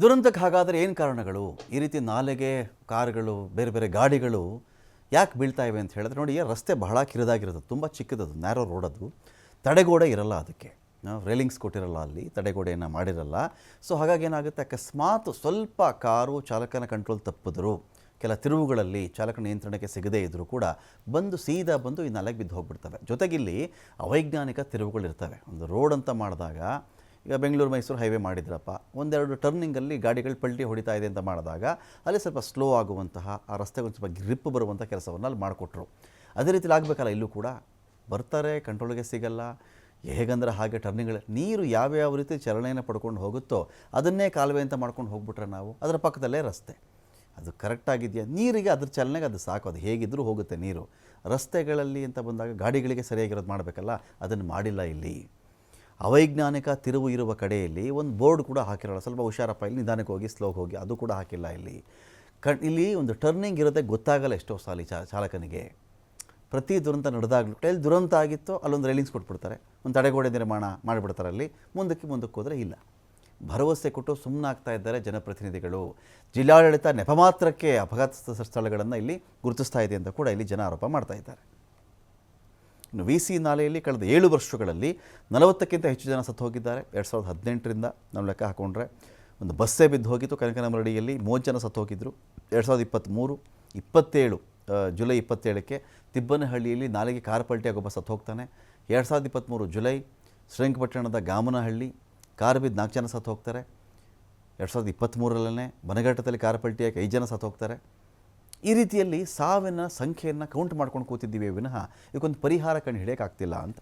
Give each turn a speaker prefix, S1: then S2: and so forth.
S1: ದುರಂತಕ್ಕೆ ಹಾಗಾದರೆ ಏನು ಕಾರಣಗಳು? ಈ ರೀತಿ ನಾಲೆಗೆ, ಕಾರ್ಗಳು, ಬೇರೆ ಬೇರೆ ಗಾಡಿಗಳು ಯಾಕೆ ಬೀಳ್ತಾ ಇವೆ ಅಂತ ಹೇಳಿದ್ರೆ ನೋಡಿ ರಸ್ತೆ ಬಹಳ ಕಿರಿದಾಗಿರೋದು, ತುಂಬ ಚಿಕ್ಕದದು ನ್ಯಾರೋ ರೋಡ್ ಅದು. ತಡೆಗೋಡೆ ಇರಲ್ಲ ಅದಕ್ಕೆ. ರೇಲಿಂಗ್ಸ್ ಕೊಟ್ಟಿರಲ್ಲ ಅಲ್ಲಿ, ತಡೆಗೋಡೆಯನ್ನು ಮಾಡಿರಲ್ಲ. ಸೊ ಹಾಗಾಗಿ ಏನಾಗುತ್ತೆ? ಅಕಸ್ಮಾತ್ ಸ್ವಲ್ಪ ಕಾರು ಚಾಲಕನ ಕಂಟ್ರೋಲ್ ತಪ್ಪಿದ್ರು, ಕೆಲ ತಿರುವುಗಳಲ್ಲಿ ಚಾಲಕ ನಿಯಂತ್ರಣಕ್ಕೆ ಸಿಗದೇ ಇದ್ದರೂ ಕೂಡ ಬಂದು ಸೀದಾ ಬಂದು ಈ ನಾಲೆಗೆ ಬಿದ್ದು ಹೋಗ್ಬಿಡ್ತವೆ. ಜೊತೆಗಿಲ್ಲಿ ಅವೈಜ್ಞಾನಿಕ ತಿರುವುಗಳಿರ್ತವೆ. ಒಂದು ರೋಡ್ ಅಂತ ಮಾಡಿದಾಗ ಈಗ ಬೆಂಗಳೂರು ಮೈಸೂರು ಹೈವೇ ಮಾಡಿದ್ರಪ್ಪ. ಒಂದೆರಡು ಟರ್ನಿಂಗಲ್ಲಿ ಗಾಡಿಗಳು ಪಲ್ಟಿ ಹೊಡಿತಾ ಇದೆ ಅಂತ ಮಾಡಿದಾಗ ಅಲ್ಲಿ ಸ್ವಲ್ಪ ಸ್ಲೋ ಆಗುವಂತಹ ಆ ರಸ್ತೆಗೆ ಒಂದು ಸ್ವಲ್ಪ ಗ್ರಿಪ್ ಬರುವಂಥ ಕೆಲಸವನ್ನು ಅಲ್ಲಿ ಮಾಡಿಕೊಟ್ರು. ಅದೇ ರೀತಿಲಿ ಆಗಬೇಕಲ್ಲ ಇಲ್ಲೂ ಕೂಡ? ಬರ್ತಾರೆ, ಕಂಟ್ರೋಲ್ಗೆ ಸಿಗಲ್ಲ. ಹೇಗಂದ್ರೆ ಹಾಗೆ ಟರ್ನಿಂಗ್ಗಳು, ನೀರು ಯಾವ್ಯಾವ ರೀತಿ ಚಲನೆಯನ್ನು ಪಡ್ಕೊಂಡು ಹೋಗುತ್ತೋ ಅದನ್ನೇ ಕಾಲುವೆ ಅಂತ ಮಾಡ್ಕೊಂಡು ಹೋಗ್ಬಿಟ್ರೆ ನಾವು ಅದರ ಪಕ್ಕದಲ್ಲೇ ರಸ್ತೆ. ಅದು ಕರೆಕ್ಟಾಗಿದೆಯಾ ನೀರಿಗೆ ಅದ್ರ ಚಲನೆಗೆ ಅದು ಸಾಕು. ಅದು ಹೇಗಿದ್ದರೂ ಹೋಗುತ್ತೆ ನೀರು. ರಸ್ತೆಗಳಲ್ಲಿ ಅಂತ ಬಂದಾಗ ಗಾಡಿಗಳಿಗೆ ಸರಿಯಾಗಿರೋದು ಮಾಡಬೇಕಲ್ಲ? ಅದನ್ನು ಮಾಡಿಲ್ಲ ಇಲ್ಲಿ. ಅವೈಜ್ಞಾನಿಕ ತಿರುವು ಇರುವ ಕಡೆಯಲ್ಲಿ ಒಂದು ಬೋರ್ಡ್ ಕೂಡ ಹಾಕಿರೋಲ್ಲ, ಸ್ವಲ್ಪ ಹುಷಾರಪ್ಪ, ಇಲ್ಲಿ ನಿಧಾನಕ್ಕೆ ಹೋಗಿ ಸ್ಲೋಗೆ ಹೋಗಿ, ಅದು ಕೂಡ ಹಾಕಿಲ್ಲ ಇಲ್ಲಿ. ಕಣ್, ಇಲ್ಲಿ ಒಂದು ಟರ್ನಿಂಗ್ ಇರುತ್ತೆ, ಗೊತ್ತಾಗಲ್ಲ ಎಷ್ಟೋ ಸಾಲಿ ಚಾಲಕನಿಗೆ. ಪ್ರತಿ ದುರಂತ ನಡೆದಾಗಲೂ ಎಲ್ಲಿ ದುರಂತ ಆಗಿತ್ತೋ ಅಲ್ಲೊಂದು ರೈಲಿಂಗ್ಸ್ ಕೊಟ್ಬಿಡ್ತಾರೆ, ಒಂದು ತಡೆಗೋಡೆ ನಿರ್ಮಾಣ ಮಾಡಿಬಿಡ್ತಾರೆ ಅಲ್ಲಿ, ಮುಂದಕ್ಕೆ ಮುಂದಕ್ಕೆ ಹೋದರೆ ಇಲ್ಲ. ಭರವಸೆ ಕೊಟ್ಟು ಸುಮ್ಮನಾಗ್ತಾ ಇದ್ದಾರೆ ಜನಪ್ರತಿನಿಧಿಗಳು. ಜಿಲ್ಲಾಡಳಿತ ನೆಪ ಮಾತ್ರಕ್ಕೆ ಅಪಘಾತ ಸ್ಥಳಗಳನ್ನು ಇಲ್ಲಿ ಗುರುತಿಸ್ತಾ ಇದೆ ಅಂತ ಕೂಡ ಇಲ್ಲಿ ಜನ ಆರೋಪ ಮಾಡ್ತಾ ಇದ್ದಾರೆ. ವಿ ಸಿ ನಾಲೆಯಲ್ಲಿ ಕಳೆದ ಏಳು ವರ್ಷಗಳಲ್ಲಿ ನಲವತ್ತಕ್ಕಿಂತ ಹೆಚ್ಚು ಜನ ಸತ್ತು ಹೋಗಿದ್ದಾರೆ ಎರಡು ಸಾವಿರದ ಹದಿನೆಂಟರಿಂದ ನಾವು ಲೆಕ್ಕ ಹಾಕೊಂಡ್ರೆ ಒಂದು ಬಸ್ಸೇ ಬಿದ್ದು ಹೋಗಿತ್ತು. ಕನಕನಮರಡಿಯಲ್ಲಿ ಮೂವತ್ತು ಜನ ಸತ್ತು ಹೋಗಿದ್ದರು ಎರಡು ಸಾವಿರದ ಇಪ್ಪತ್ತ್ಮೂರು, ಇಪ್ಪತ್ತೇಳು ಜುಲೈ ಇಪ್ಪತ್ತೇಳಕ್ಕೆ ತಿಬ್ಬನಹಳ್ಳಿಯಲ್ಲಿ ನಾಲೆಗೆ ಕಾರ್ ಪಲ್ಟಿಯಾಗಿ ಒಬ್ಬ ಸತ್ತು ಹೋಗ್ತಾನೆ ಎರಡು ಸಾವಿರದ ಇಪ್ಪತ್ತ್ಮೂರು ಜುಲೈ ಶ್ರೀರಂಗಪಟ್ಟಣದ ಗಾಮನಹಳ್ಳಿ ಕಾರ್ ಬಿದ್ದು ನಾಲ್ಕು ಜನ ಸತ್ತು ಹೋಗ್ತಾರೆ ಎರಡು ಸಾವಿರದ ಇಪ್ಪತ್ತ್ಮೂರರಲ್ಲೇ ಬನಘಟ್ಟದಲ್ಲಿ ಕಾರ್ ಪಲ್ಟಿಯಾಗಿ ಐದು ಜನ ಸತ್ತು ಹೋಗ್ತಾರೆ ಈ ರೀತಿಯಲ್ಲಿ ಸಾವಿನ ಸಂಖ್ಯೆಯನ್ನು ಕೌಂಟ್ ಮಾಡ್ಕೊಂಡು ಕೂತಿದ್ದೀವಿ ವಿನಃ ಇದಕ್ಕೊಂದು ಪರಿಹಾರ ಕಂಡು ಹಿಡಿಯೋಕ್ಕಾಗ್ತಿಲ್ಲ ಅಂತ.